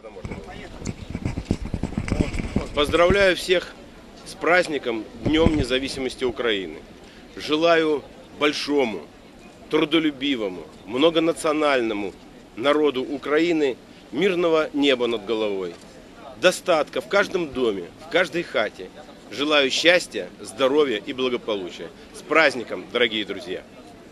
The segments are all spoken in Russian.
когда можно. Поздравляю всех с праздником Днем независимости Украины. Желаю большому, трудолюбивому, многонациональному народу Украины мирного неба над головой, достатка в каждом доме, в каждой хате. Желаю счастья, здоровья и благополучия. С праздником, дорогие друзья!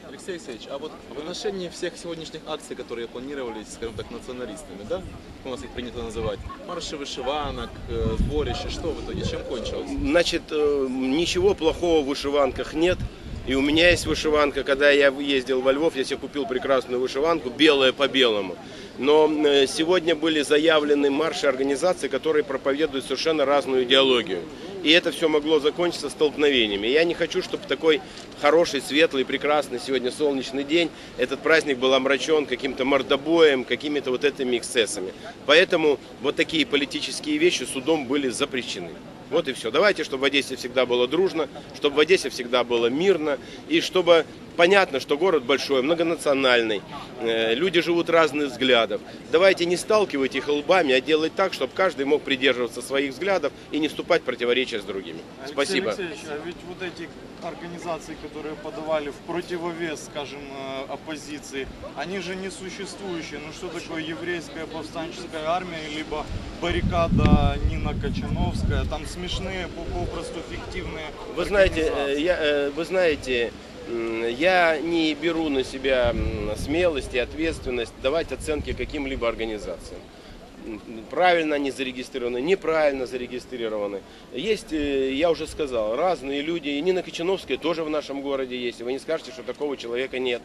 Алексей Алексеевич, а вот в отношении всех сегодняшних акций, которые планировались, скажем так, националистами, да, у нас их принято называть, марши вышиванок, э, сборище, что в итоге, чем кончилось? Значит, э, ничего плохого в вышиванках нет. И у меня есть вышиванка. Когда я ездил во Львов, я себе купил прекрасную вышиванку, белая по белому. Но э, сегодня были заявлены марши организаций, которые проповедуют совершенно разную идеологию. И это все могло закончиться столкновениями. Я не хочу, чтобы такой хороший, светлый, прекрасный сегодня солнечный день, этот праздник был омрачен каким-то мордобоем, какими-то вот этими эксцессами. Поэтому вот такие политические вещи судом были запрещены. Вот и все. Давайте, чтобы в Одессе всегда было дружно, чтобы в Одессе всегда было мирно, и чтобы понятно, что город большой, многонациональный, э, люди живут разных взглядов. Давайте не сталкивать их лбами, а делать так, чтобы каждый мог придерживаться своих взглядов и не вступать в противоречия с другими. Алексей Спасибо. Алексеевич, а ведь вот эти организации, которые подавали в противовес, скажем, э, оппозиции, они же не существующие. Ну что такое еврейская повстанческая армия, либо баррикада Нина Кочановская, там смешные, по- попросту фиктивные Вы знаете, э, я, э, вы знаете, я не беру на себя смелость и ответственность давать оценки каким-либо организациям. Правильно они зарегистрированы, неправильно зарегистрированы. Есть, э, я уже сказал, разные люди. И Нина Кочановская тоже в нашем городе есть. И вы не скажете, что такого человека нет.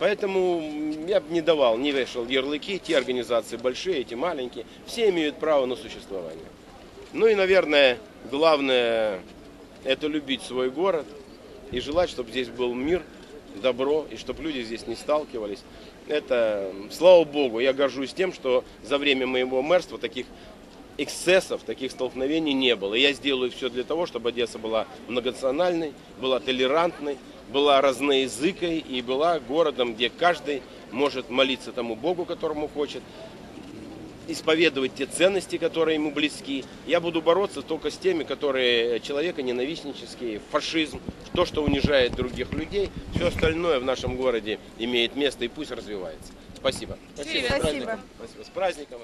Поэтому я бы не давал, не вешал ярлыки. Те организации большие, эти маленькие. Все имеют право на существование. Ну и, наверное, главное это любить свой город и желать, чтобы здесь был мир, добро, и чтобы люди здесь не сталкивались. Это, слава Богу, я горжусь тем, что за время моего мэрства таких эксцессов, таких столкновений не было. И я сделаю все для того, чтобы Одесса была многонациональной, была толерантной, была разноязыкой и была городом, где каждый может молиться тому Богу, которому хочет, исповедовать те ценности, которые ему близки. Я буду бороться только с теми, которые человека ненавистнические, фашизм, то, что унижает других людей. Все остальное в нашем городе имеет место и пусть развивается. Спасибо. Спасибо. Спасибо. Спасибо. С праздником.